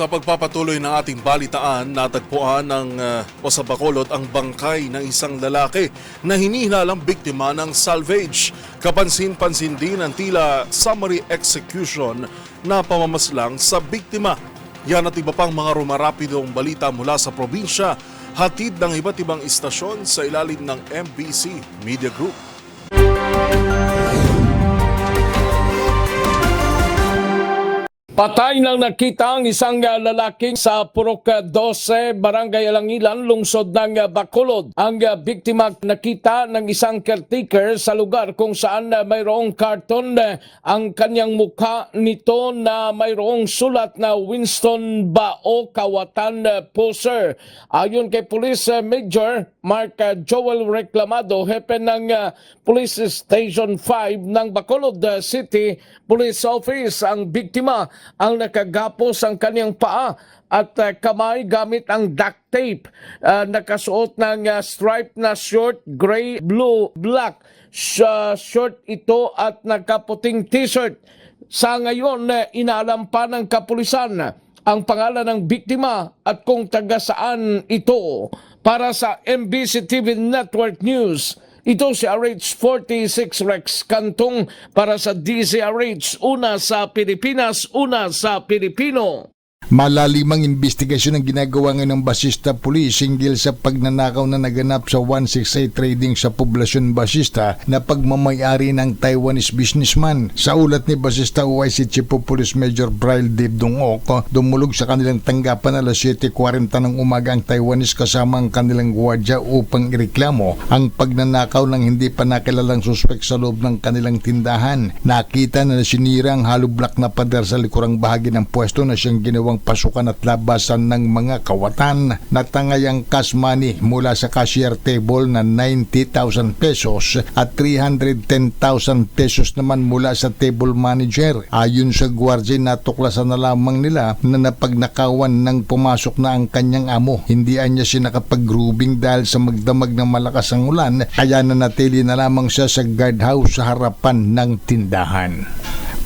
Sa pagpapatuloy ng ating balitaan, natagpuan ng uh, o sa Bacolod ang bangkay ng isang lalaki na hinihinalang biktima ng salvage. Kapansin-pansin din ang tila summary execution na pamamaslang sa biktima. Yan at iba pang mga rumarapidong balita mula sa probinsya, hatid ng iba't ibang istasyon sa ilalim ng MBC Media Group. Patay nang nakita ang isang uh, lalaki sa Purok uh, 12, Barangay Alangilan, lungsod ng uh, Bacolod. Ang biktima nakita ng isang caretaker sa lugar kung saan mayroong karton ang kanyang mukha nito na mayroong sulat na Winston Bao Kawatan Poser. Ayon kay Police Major Mark Joel Reclamado, hepe ng Police Station 5 ng Bacolod City Police Office, ang biktima ang nakagapos ang kanyang paa at uh, kamay gamit ang duct tape. Uh, nakasuot ng uh, stripe na short, gray, blue, black Sh- short ito at nakaputing t-shirt. Sa ngayon, uh, inaalam pa ng kapulisan ang pangalan ng biktima at kung taga saan ito. Para sa MBC TV Network News, ito si RH46 Rex Kantong para sa DZRH, una sa Pilipinas, una sa Pilipino. Malalimang investigasyon ang ginagawa ngayon ng Basista Police hinggil sa pagnanakaw na naganap sa 168 Trading sa poblasyon Basista na pagmamayari ng Taiwanese businessman. Sa ulat ni Basista OIC Chief of Police Major Brian Dave Dungok, dumulog sa kanilang tanggapan alas 7.40 ng umaga ang Taiwanese kasama ang kanilang gwardiya upang ireklamo ang pagnanakaw ng hindi pa nakilalang suspek sa loob ng kanilang tindahan. Nakita na sinira ang hollow block na pader sa likurang bahagi ng pwesto na siyang ginawang pasukan at labasan ng mga kawatan. Natangay ang cash money mula sa cashier table na 90,000 pesos at 310,000 pesos naman mula sa table manager. Ayon sa gwardiya, natuklasan na lamang nila na napagnakawan ng pumasok na ang kanyang amo. Hindi niya siya nakapag-grooving dahil sa magdamag ng malakas ang ulan kaya nanatili na lamang siya sa guardhouse sa harapan ng tindahan.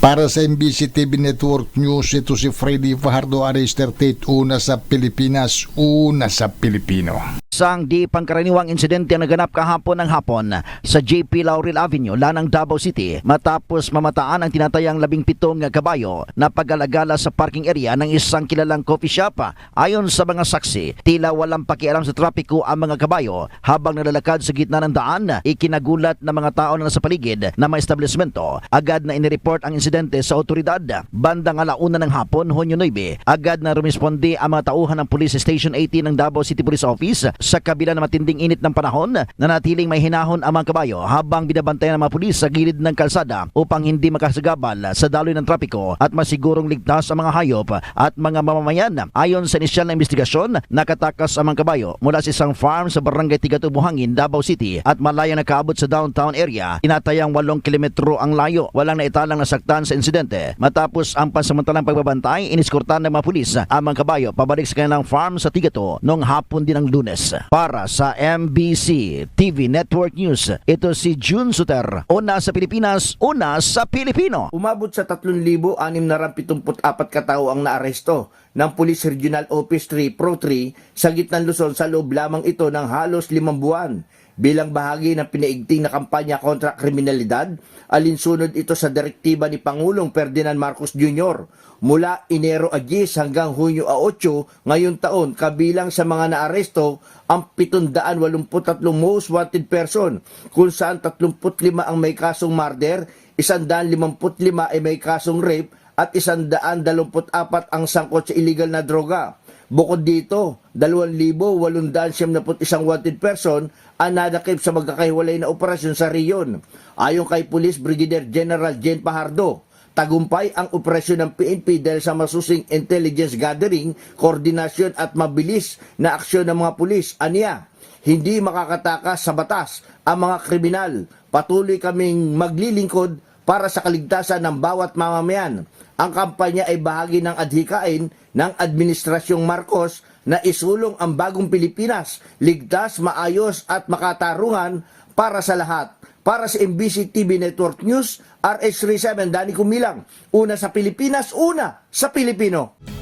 Para sa MBC TV Network News, ito si Freddy Fajardo Arrester Tate, una sa Pilipinas, una sa Pilipino. Isang di pangkaraniwang insidente ang naganap kahapon ng hapon sa JP Laurel Avenue, Lanang Davao City matapos mamataan ang tinatayang labing pitong kabayo na pag-alagala sa parking area ng isang kilalang coffee shop. Ayon sa mga saksi, tila walang pakialam sa trapiko ang mga kabayo habang nalalakad sa gitna ng daan. Ikinagulat ng mga tao na nasa paligid na mga establishmento. Agad na inireport ang insidente sa otoridad. Bandang alauna ng hapon, Honyo 9, agad na rumisponde ang mga tauhan ng Police Station 18 ng Davao City Police Office sa kabila ng matinding init ng panahon na natiling may hinahon ang mga kabayo habang binabantayan ng mga pulis sa gilid ng kalsada upang hindi makasagabal sa daloy ng trapiko at masigurong ligtas ang mga hayop at mga mamamayan. Ayon sa inisyal na investigasyon, nakatakas ang mga kabayo mula sa isang farm sa barangay Tigatu, Buhangin, Davao City at malaya nakaabot sa downtown area. Tinatayang 8 kilometro ang layo. Walang naitalang nasaktan sa insidente. Matapos ang pansamantalang pagbabantay, iniskortan ng mga pulis ang mga kabayo pabalik sa kanilang farm sa Tigato noong hapon din ng lunes. Para sa MBC TV Network News, ito si June Suter. Una sa Pilipinas, una sa Pilipino. Umabot sa 3,674 katao ang naaresto ng Police Regional Office 3 Pro 3 sa gitnang Luzon sa loob lamang ito ng halos limang buwan. Bilang bahagi ng pinaigting na kampanya kontra kriminalidad, alinsunod ito sa direktiba ni Pangulong Ferdinand Marcos Jr. Mula Enero a 10 hanggang Hunyo a 8 ngayong taon, kabilang sa mga naaresto ang 783 most wanted person, kung saan 35 ang may kasong murder, 155 ay may kasong rape, at 124 ang sangkot sa illegal na droga. Bukod dito, 2,871 wanted person ang nadakip sa magkakahiwalay na operasyon sa Riyon. Ayon kay Police Brigadier General Jen Pahardo, tagumpay ang operasyon ng PNP dahil sa masusing intelligence gathering, koordinasyon at mabilis na aksyon ng mga pulis. Aniya, hindi makakatakas sa batas ang mga kriminal. Patuloy kaming maglilingkod para sa kaligtasan ng bawat mamamayan. Ang kampanya ay bahagi ng adhikain ng Administrasyong Marcos na isulong ang bagong Pilipinas, ligtas, maayos at makatarungan para sa lahat. Para sa MBC TV Network News, RH37 Dani Kumilang, una sa Pilipinas, una sa Pilipino.